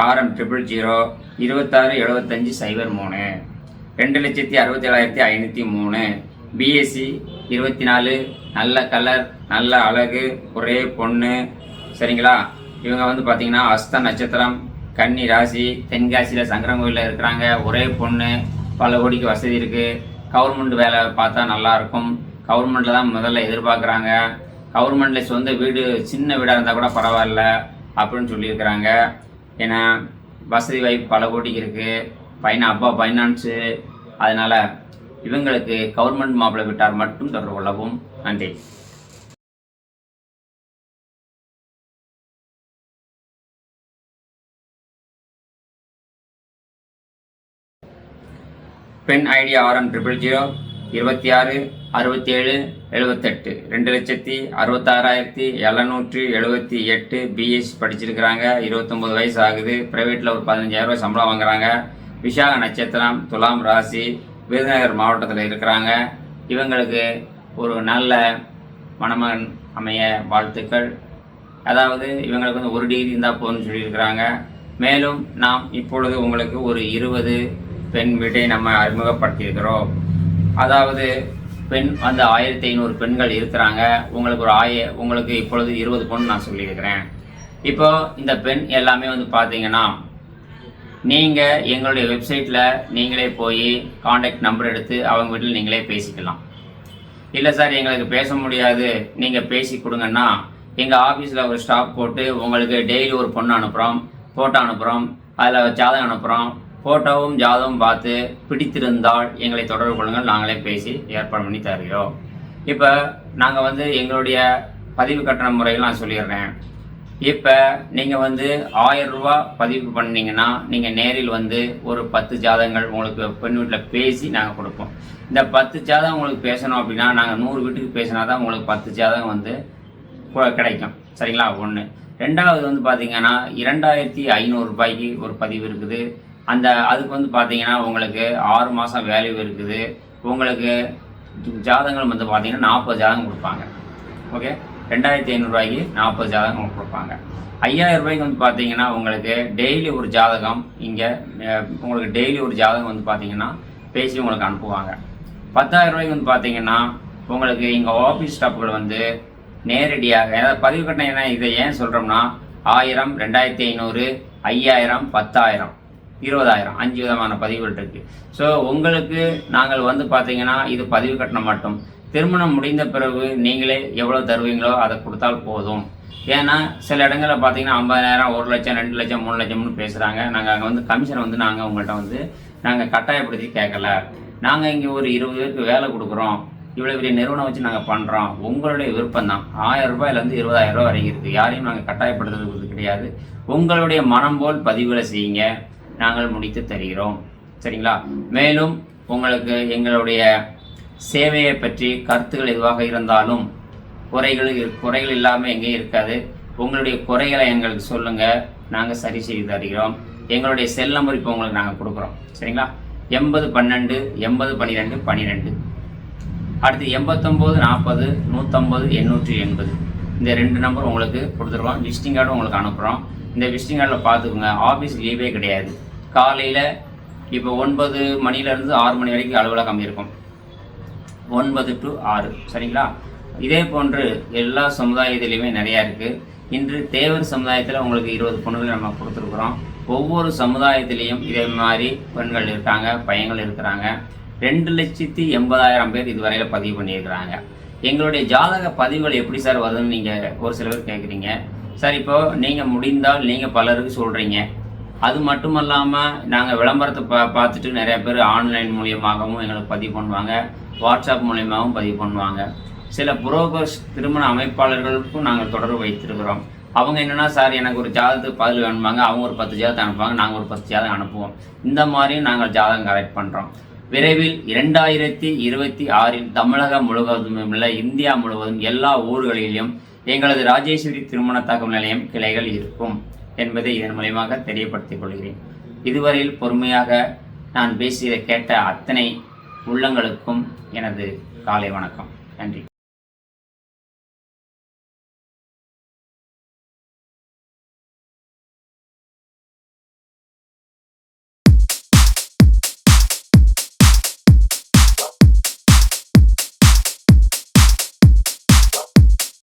RM triple zero இருபத்தாறு எழுபத்தஞ்சு சைபர் மூணு ரெண்டு லட்சத்தி அறுபத்தி ஏழாயிரத்தி ஐநூற்றி மூணு பிஎஸ்சி இருபத்தி நாலு நல்ல கலர் நல்ல அழகு ஒரே பொண்ணு. சரிங்களா? இவங்க வந்து பார்த்தீங்கன்னா அஸ்த நட்சத்திரம் கன்னி ராசி தென்காசியில் சங்கரங்கோயிலில் இருக்கிறாங்க. ஒரே பொண்ணு பல கோடிக்கு வசதி இருக்குது கவர்மெண்ட் வேலை பார்த்தா நல்லாயிருக்கும் கவர்மெண்ட்டில் தான் முதல்ல எதிர்பார்க்குறாங்க. கவர்மெண்ட்டில் சொந்த வீடு சின்ன வீடாக இருந்தால் கூட பரவாயில்ல அப்படின்னு சொல்லியிருக்கிறாங்க. ஏன்னா வசதி வாய்ப்பு பல கோடிக்கு இருக்குது பையனா அப்பா ஃபைனான்ஸு அதனால் இவங்களுக்கு கவர்மெண்ட் மாப்பிள்ளை விட்டார் மட்டும் தொடர்பு கொள்ளவும் நன்றி. பெண் ஐடி ஆர்எம் ட்ரிபிள் ஜீரோ இருபத்தி ஆறு அறுபத்தேழு எழுபத்தெட்டு. ரெண்டு லட்சத்தி அறுபத்தாறாயிரத்தி எழுநூற்றி எழுபத்தி எட்டு பிஎஸ்சி படிச்சிருக்கிறாங்க. இருபத்தொம்போது வயசு ஆகுது. ப்ரைவேட்டில் ஒரு பதினஞ்சாயிரம் ரூபாய் சம்பளம் வாங்குறாங்க. விஷாக நட்சத்திரம் துலாம் ராசி விருதுநகர் மாவட்டத்தில் இருக்கிறாங்க. இவங்களுக்கு ஒரு நல்ல மணமகன் அமைய வாழ்த்துக்கள். அதாவது இவங்களுக்கு வந்து ஒரு டிகிரி இருந்தால் போதும்னு சொல்லியிருக்கிறாங்க. மேலும் நாம் இப்பொழுது உங்களுக்கு ஒரு இருபது பெண் வீட்டை நம்ம அறிமுகப்படுத்தியிருக்கிறோம். அதாவது பெண் வந்து ஆயிரத்தி ஐநூறு பெண்கள் இருக்கிறாங்க. உங்களுக்கு ஒரு ஆய உங்களுக்கு இப்பொழுது இருபது பொண்ணு நான் சொல்லியிருக்கிறேன். இப்போ இந்த பெண் எல்லாமே வந்து பார்த்தீங்கன்னா நீங்கள் எங்களுடைய வெப்சைட்டில் நீங்களே போய் காண்டாக்ட் நம்பர் எடுத்து அவங்க வீட்டில் நீங்களே பேசிக்கலாம். இல்லை சார் எங்களுக்கு பேச முடியாது. நீங்கள் பேசி கொடுங்கன்னா எங்கள் ஆஃபீஸில் ஒரு ஸ்டாப் போட்டு உங்களுக்கு டெய்லி ஒரு பொண்ணு அனுப்புகிறோம் ஃபோட்டோ அனுப்புகிறோம் அதில் ஜாதகம் அனுப்புகிறோம் ஃபோட்டோவும் ஜாதகம் பார்த்து பிடித்திருந்தால் எங்களை தொடர்பு கொள்ளுங்கள். நாங்களே பேசி ஏற்பாடு பண்ணி தருகிறோம். இப்போ நாங்கள் வந்து எங்களுடைய பதிவு கட்டண முறைகள் நான் சொல்லிடுறேன். இப்போ நீங்கள் வந்து ஆயிரம் ரூபா பதிவு பண்ணீங்கன்னா நீங்கள் நேரில் வந்து ஒரு பத்து ஜாதகங்கள் உங்களுக்கு பெண் வீட்டில் பேசி நாங்கள் கொடுப்போம். இந்த பத்து ஜாதகம் உங்களுக்கு பேசணும் அப்படின்னா நாங்கள் நூறு வீட்டுக்கு பேசினா தான் உங்களுக்கு பத்து ஜாதகம் வந்து கிடைக்கும். சரிங்களா? ஒன்று ரெண்டாவது வந்து பார்த்தீங்கன்னா இரண்டாயிரத்தி ஐநூறுரூபாய்க்கு ஒரு பதிவு இருக்குது. அந்த அதுக்கு வந்து பார்த்தீங்கன்னா உங்களுக்கு ஆறு மாதம் வேல்யூ இருக்குது. உங்களுக்கு ஜாதகங்கள் வந்து பார்த்தீங்கன்னா நாற்பது ஜாதகம் கொடுப்பாங்க. ஓகே ரெண்டாயிரத்தி ஐநூறுரூவாய்க்கு நாற்பது ஜாதகம் உங்களுக்கு கொடுப்பாங்க. ஐயாயிரம் ரூபாய்க்கு வந்து பார்த்தீங்கன்னா உங்களுக்கு டெய்லி ஒரு ஜாதகம் இங்கே உங்களுக்கு டெய்லி ஒரு ஜாதகம் வந்து பார்த்தீங்கன்னா பேசி உங்களுக்கு அனுப்புவாங்க. பத்தாயிரம் ரூபாய்க்கு வந்து பார்த்தீங்கன்னா உங்களுக்கு இங்கே ஆஃபீஸ் ஸ்டாஃப்கள் வந்து நேரடியாக ஏதாவது பதிவு கட்டணம் என்ன இதை ஏன் சொல்கிறோம்னா ஆயிரம் ரெண்டாயிரத்தி ஐநூறு ஐயாயிரம் பத்தாயிரம். இருபதாயிரம். அஞ்சு விதமான பதிவுகள் இருக்குது ஸோ உங்களுக்கு நாங்கள் வந்து பார்த்தீங்கன்னா இது பதிவு கட்டணம் மட்டும். திருமணம் முடிந்த பிறகு நீங்களே எவ்வளோ தருவீங்களோ அதை கொடுத்தால் போதும். ஏன்னா சில இடங்களில் பார்த்தீங்கன்னா ஐம்பதாயிரம் ஒரு லட்சம் ரெண்டு லட்சம் மூணு லட்சம்னு பேசுகிறாங்க நாங்கள் அங்கே வந்து கமிஷனை வந்து நாங்கள் உங்கள்கிட்ட வந்து நாங்கள் கட்டாயப்படுத்தி கேட்கல நாங்கள் இங்கே ஒரு இருபது பேருக்கு வேலை கொடுக்குறோம். இவ்வளோ பெரிய நிறுவனம் வச்சு நாங்கள் பண்ணுறோம் உங்களுடைய விருப்பம் தான். ஆயிரம் ரூபாயிலேருந்து இருபதாயிரம் ரூபாய் வரைக்கும் இருக்குது யாரையும் நாங்கள் கட்டாயப்படுத்துறது கிடையாது. உங்களுடைய மனம் போல் பதிவுகளை செய்யுங்க. நாங்கள் முடித்து தருகிறோம். சரிங்களா? மேலும் உங்களுக்கு எங்களுடைய சேவையை பற்றி கருத்துக்கள் எதுவாக இருந்தாலும் குறைகள் குறைகள் இல்லாமல் எங்கேயும் இருக்காது. உங்களுடைய குறைகளை எங்களுக்கு சொல்லுங்கள் நாங்கள் சரி செய்து தருகிறோம். எங்களுடைய செல் நம்பர் இப்போ உங்களுக்கு நாங்கள் கொடுக்குறோம். சரிங்களா? எண்பது பன்னெண்டு எண்பது பன்னிரெண்டு பன்னிரெண்டு அடுத்து எண்பத்தொம்போது நாற்பது நூற்றம்பது எண்ணூற்றி எண்பது. இந்த ரெண்டு நம்பர் உங்களுக்கு கொடுத்துருவோம் விசிட்டிங் கார்டு உங்களுக்கு அனுப்புகிறோம் இந்த விசிட்டிங் கார்டில் பார்த்துக்குங்க. ஆஃபீஸ் லீவே கிடையாது. காலையில் இப்போ ஒன்பது மணிலேருந்து ஆறு மணி வரைக்கும் அலுவலகம் இருக்கும் ஒன்பது டு ஆறு சரிங்களா? இதே போன்று எல்லா சமுதாயத்திலையுமே நிறையா இருக்குது இன்று தேவர் சமுதாயத்தில் உங்களுக்கு இருபது பொண்ணுகள் நம்ம கொடுத்துருக்குறோம். ஒவ்வொரு சமுதாயத்திலையும் இதே மாதிரி பெண்கள் இருக்காங்க பையன்கள் இருக்கிறாங்க. ரெண்டு லட்சத்தி எண்பதாயிரம் பேர் இதுவரையில் பதிவு பண்ணியிருக்கிறாங்க. எங்களுடைய ஜாதக பதிவுகள் எப்படி சார் வருதுன்னு நீங்கள் ஒரு சில பேர் கேட்குறீங்க சார் இப்போ நீங்கள் முடிந்தால் நீங்கள் பலருக்கு சொல்கிறீங்க அது மட்டும் இல்லாமல் நாங்கள் விளம்பரத்தை பா பார்த்துட்டு நிறைய பேர் ஆன்லைன் மூலியமாகவும் எங்களுக்கு பதிவு பண்ணுவாங்க. வாட்ஸ்அப் மூலியமாகவும் பதிவு பண்ணுவாங்க. சில புரோக்கர்ஸ் திருமண அமைப்பாளர்களுக்கும் நாங்கள் தொடர்பு வைத்திருக்கிறோம். அவங்க என்னென்னா சார் எனக்கு ஒரு ஜாதகத்துக்கு பதில் வேணுமாங்க அவங்க ஒரு பத்து ஜாதகத்தை அனுப்புவாங்க. நாங்கள் ஒரு பத்து ஜாதகம் அனுப்புவோம். இந்த மாதிரியும் நாங்கள் ஜாதகம் கலெக்ட் பண்ணுறோம் விரைவில் இரண்டாயிரத்தி இருபத்தி ஆறில் தமிழகம் முழுவதும் இல்லை இந்தியா முழுவதும் எல்லா ஊர்களிலும் எங்களது ராஜேஸ்வரி திருமண தகவல் நிலையம் கிளைகள் இருக்கும். என்பதை இதன் மூலியமாக தெரியப்படுத்திக் கொள்கிறேன். இதுவரையில் பொறுமையாக நான் பேசியதை கேட்ட அத்தனை உள்ளங்களுக்கும் எனது காலை வணக்கம். நன்றி.